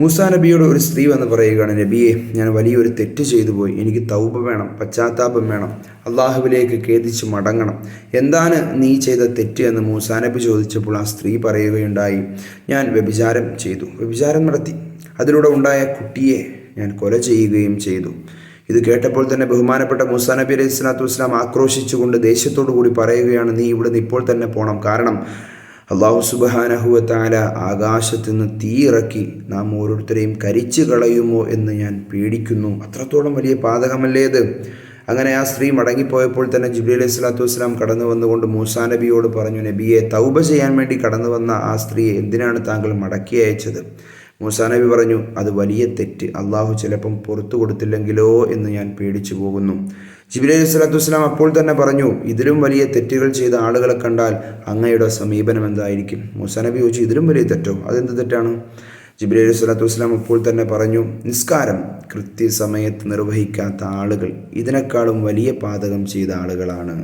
മൂസാ നബിയോട് ഒരു സ്ത്രീ വന്ന് പറയുകയാണ് നബിയെ ഞാൻ വലിയൊരു തെറ്റ് ചെയ്തു പോയി. എനിക്ക് തൗബ വേണം പശ്ചാത്താപം വേണം. അള്ളാഹുവിലേക്ക് ഖേദിച്ച് മടങ്ങണം. എന്താണ് നീ ചെയ്ത തെറ്റ്? എന്ന് മൂസാ നബി ചോദിച്ചപ്പോൾ ആ സ്ത്രീ പറയുകയുണ്ടായി ഞാൻ വ്യഭിചാരം ചെയ്തു. വ്യഭിചാരം നടത്തി. അതിലൂടെ ഉണ്ടായ കുട്ടിയെ ഞാൻ കൊല ചെയ്യുകയും ചെയ്തു. ഇത് കേട്ടപ്പോൾ തന്നെ ബഹുമാനപ്പെട്ട മൂസാ നബി അലൈഹി സ്വലാത്തു വസ്സലാം ആക്രോശിച്ചുകൊണ്ട് ദേഷ്യത്തോടു കൂടി പറയുകയാണ് നീ ഇവിടുന്ന് ഇപ്പോൾ തന്നെ പോകണം കാരണം അള്ളാഹു സുബഹാനഹുവത്താല ആകാശത്ത് നിന്ന് തീയിറക്കി നാം ഓരോരുത്തരെയും കരിച്ചു കളയുമോ എന്ന് ഞാൻ പേടിക്കുന്നു. അത്രത്തോളം വലിയ പാതകമല്ലേ അത് അങ്ങനെ ആ സ്ത്രീ മടങ്ങിപ്പോയപ്പോൾ തന്നെ ജിബ്രീ അലൈഹി സ്വലാത്തു വസ്സലാം കടന്നു വന്നുകൊണ്ട് മൂസാ നബിയോട് പറഞ്ഞു നബിയെ തൗബ ചെയ്യാൻ വേണ്ടി കടന്നു വന്ന ആ സ്ത്രീയെ എന്തിനാണ് താങ്കൾ മടക്കി അയച്ചത്? മൂസാ നബി പറഞ്ഞു അത് വലിയ തെറ്റ്. അള്ളാഹു ചിലപ്പം പുറത്തു കൊടുത്തില്ലെങ്കിലോ എന്ന് ഞാൻ പേടിച്ചു പോകുന്നു. ജിബിലി അലൈഹി സ്വലാത്തു വസ്സലാം അപ്പോൾ തന്നെ പറഞ്ഞു ഇതിലും വലിയ തെറ്റുകൾ ചെയ്ത ആളുകളെ കണ്ടാൽ അങ്ങയുടെ സമീപനം എന്തായിരിക്കും? മൂസാ നബി ചോദിച്ചു ഇതിലും വലിയ തെറ്റോ? അതെന്ത് തെറ്റാണ്? ജിബിലി അലൈഹി സ്വലാത്തു വസ്സലാം അപ്പോൾ തന്നെ പറഞ്ഞു നിസ്കാരം കൃത്യസമയത്ത് നിർവഹിക്കാത്ത ആളുകൾ ഇതിനേക്കാളും വലിയ പാതകം ചെയ്ത ആളുകളാണ്.